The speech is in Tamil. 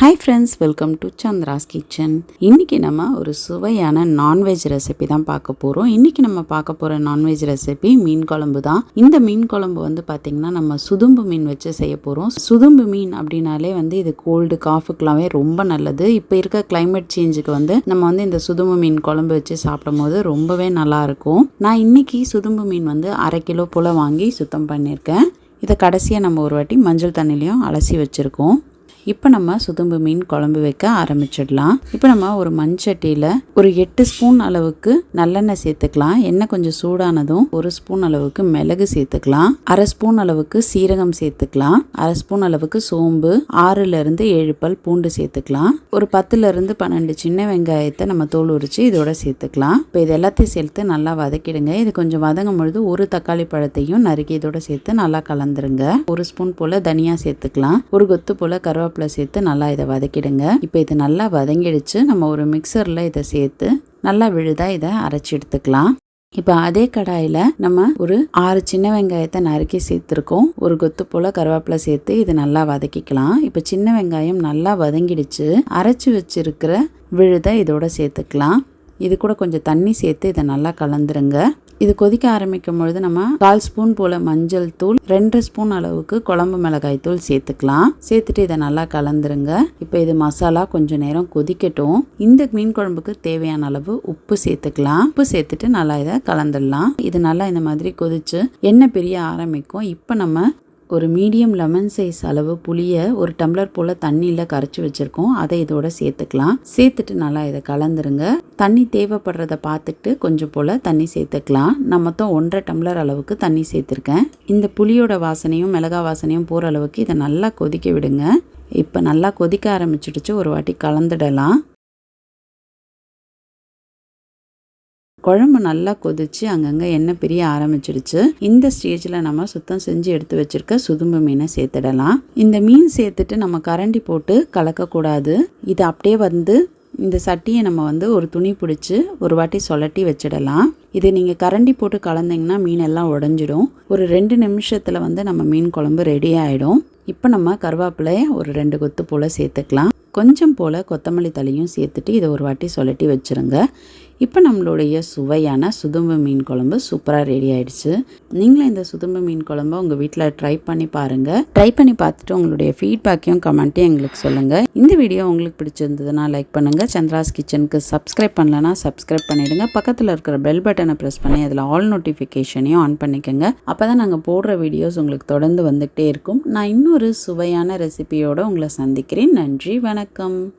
Hi friends welcome to Chandra's Kitchen இன்றைக்கி நம்ம ஒரு சுவையான நான்வெஜ் ரெசிபி தான் பார்க்க போகிறோம் இன்றைக்கி நம்ம பார்க்க போகிற நான்வெஜ் ரெசிபி மீன் குழம்பு தான். இந்த மீன் குழம்பு வந்து பார்த்திங்கன்னா நம்ம சுதும்பு மீன் வச்சு செய்ய போகிறோம் சுதும்பு மீன் அப்படின்னாலே வந்து இது கோல்டு காஃபுக்கெல்லாமே ரொம்ப நல்லது. இப்போ இருக்க கிளைமேட் சேஞ்சுக்கு வந்து நம்ம வந்து இந்த சுதும்பு மீன் குழம்பு வச்சு சாப்பிடும் போது ரொம்பவே நல்லா இருக்கும். நான் இன்னைக்கு சுதும்பு மீன் வந்து அரை கிலோ போல் வாங்கி சுத்தம் பண்ணியிருக்கேன். இதை கடைசியாக நம்ம ஒரு வாட்டி மஞ்சள் தண்ணிலையும் அலசி வச்சுருக்கோம். இப்போ நம்ம சுதும்பு மீன் குழம்பு வைக்க ஆரம்பிச்சிடலாம். இப்போ நம்ம ஒரு மண்சட்டியில் ஒரு எட்டு ஸ்பூன் அளவுக்கு நல்லெண்ணெய் சேர்த்துக்கலாம். எண்ணெய் கொஞ்சம் சூடானதும் ஒரு ஸ்பூன் அளவுக்கு மிளகு சேர்த்துக்கலாம். அரை ஸ்பூன் அளவுக்கு சீரகம் சேர்த்துக்கலாம். அரை ஸ்பூன் அளவுக்கு சோம்பு ஆறுல இருந்து ஏழு பல் பூண்டு சேர்த்துக்கலாம். ஒரு பத்துல இருந்து பன்னெண்டு சின்ன வெங்காயத்தை நம்ம தோல் உரிச்சு இதோட சேர்த்துக்கலாம். இப்போ இது எல்லாத்தையும் சேர்த்து நல்லா வதக்கிடுங்க. இது கொஞ்சம் வதங்கும் பொழுது ஒரு தக்காளி பழத்தையும் நறுக்கி இதோட சேர்த்து நல்லா கலந்துருங்க. ஒரு ஸ்பூன் போல தனியா சேர்த்துக்கலாம். ஒரு கொத்து போல கருவேப்பிலை சேர்த்து நல்லா இதை வதக்கிடுங்க. இப்போ இது நல்லா வதங்கிடுச்சு. நம்ம ஒரு மிக்சரில் இதை சேர்த்து நல்லா விழுதாக இதை அரைச்சி எடுத்துக்கலாம். இப்போ அதே கடாயில் நம்ம ஒரு ஆறு சின்ன வெங்காயத்தை நறுக்கி சேர்த்துருக்கோம். ஒரு கொத்து போல் கருவேப்பிலை சேர்த்து இது நல்லா வதக்கிக்கலாம். இப்போ சின்ன வெங்காயம் நல்லா வதங்கிடுச்சு. அரைச்சி வச்சிருக்கிற விழுதை இதோட சேர்த்துக்கலாம். இது கூட கொஞ்சம் தண்ணி சேர்த்து இதை நல்லா கலந்துருங்க. இது கொதிக்க ஆரம்பிக்கும் பொழுது நம்ம கால் ஸ்பூன் போல மஞ்சள் தூள் ரெண்டு ஸ்பூன் அளவுக்கு குழம்பு மிளகாய் தூள் சேர்த்துக்கலாம். சேர்த்துட்டு இதை நல்லா கலந்துருங்க. இப்போ இது மசாலா கொஞ்சம் நேரம் கொதிக்கட்டும். இந்த மீன் குழம்புக்கு தேவையான அளவு உப்பு சேர்த்துக்கலாம். உப்பு சேர்த்துட்டு நல்லா இதை கலந்துடலாம். இது நல்லா இந்த மாதிரி கொதிச்சு எண்ணெய் பிரிய ஆரம்பிக்கும். இப்போ நம்ம ஒரு மீடியம் லெமன் சைஸ் அளவு புளியை ஒரு டம்ளர் போல் தண்ணியில் கரைச்சி வச்சுருக்கோம். அதை இதோட சேர்த்துக்கலாம். சேர்த்துட்டு நல்லா இதை கலந்துருங்க. தண்ணி தேவைப்படுறத பார்த்துட்டு கொஞ்சம் போல் தண்ணி சேர்த்துக்கலாம். நான் மொத்தம் ஒன்றரை டம்ளர் அளவுக்கு தண்ணி சேர்த்துருக்கேன். இந்த புளியோட வாசனையும் மிளகா வாசனையும் போகிற அளவுக்கு இதை நல்லா கொதிக்க விடுங்க. இப்போ நல்லா கொதிக்க ஆரம்பிச்சிடுச்சு. ஒரு வாட்டி கலந்துடலாம். குழம்பு நல்லா கொதிச்சு அங்கங்கே எண்ணெய் பிரிய ஆரம்பிச்சிடுச்சு இந்த ஸ்டேஜில் நம்ம சுத்தம் செஞ்சு எடுத்து வச்சிருக்க சுதும்பு மீனை சேர்த்துடலாம். இந்த மீன் சேர்த்துட்டு நம்ம கரண்டி போட்டு கலக்கக்கூடாது. இது அப்படியே வந்து இந்த சட்டியை நம்ம வந்து ஒரு துணி பிடிச்சி ஒரு வாட்டி சொலட்டி வச்சிடலாம். இது நீங்கள் கரண்டி போட்டு கலந்தீங்கன்னா மீன் எல்லாம் உடஞ்சிடும். ஒரு ரெண்டு நிமிஷத்தில் வந்து நம்ம மீன் குழம்பு ரெடி ஆகிடும் இப்போ நம்ம கருவேப்பிலையை ஒரு ரெண்டு கொத்து போல் சேர்த்துக்கலாம். கொஞ்சம் போல் கொத்தமல்லி தலையும் சேர்த்துட்டு இதை ஒரு வாட்டி சொலட்டி வச்சுருங்க. இப்போ நம்மளுடைய சுவையான சுதும்பு மீன் குழம்பு சூப்பராக ரெடி ஆயிடுச்சு. நீங்களும் இந்த சுதும்பு மீன் குழம்பு உங்கள் வீட்டில் ட்ரை பண்ணி பாருங்கள் ட்ரை பண்ணி பார்த்துட்டு உங்களுடைய ஃபீட்பேக்கையும் கமெண்ட்டையும் எங்களுக்கு சொல்லுங்கள் இந்த வீடியோ உங்களுக்கு பிடிச்சிருந்ததுன்னா லைக் பண்ணுங்கள் சந்திராஸ் கிச்சனுக்கு சப்ஸ்கிரைப் பண்ணலன்னா சப்ஸ்கிரைப் பண்ணிவிடுங்க பக்கத்தில் இருக்கிற பெல் பட்டனை ப்ரெஸ் பண்ணி அதில் ஆல் நோட்டிஃபிகேஷனையும் ஆன் பண்ணிக்கோங்க. அப்போ தான் நாங்கள் போடுற வீடியோஸ் உங்களுக்கு தொடர்ந்து வந்துகிட்டே இருக்கும். நான் இன்னொரு சுவையான ரெசிபியோடு உங்களை சந்திக்கிறேன். நன்றி வணக்கம்.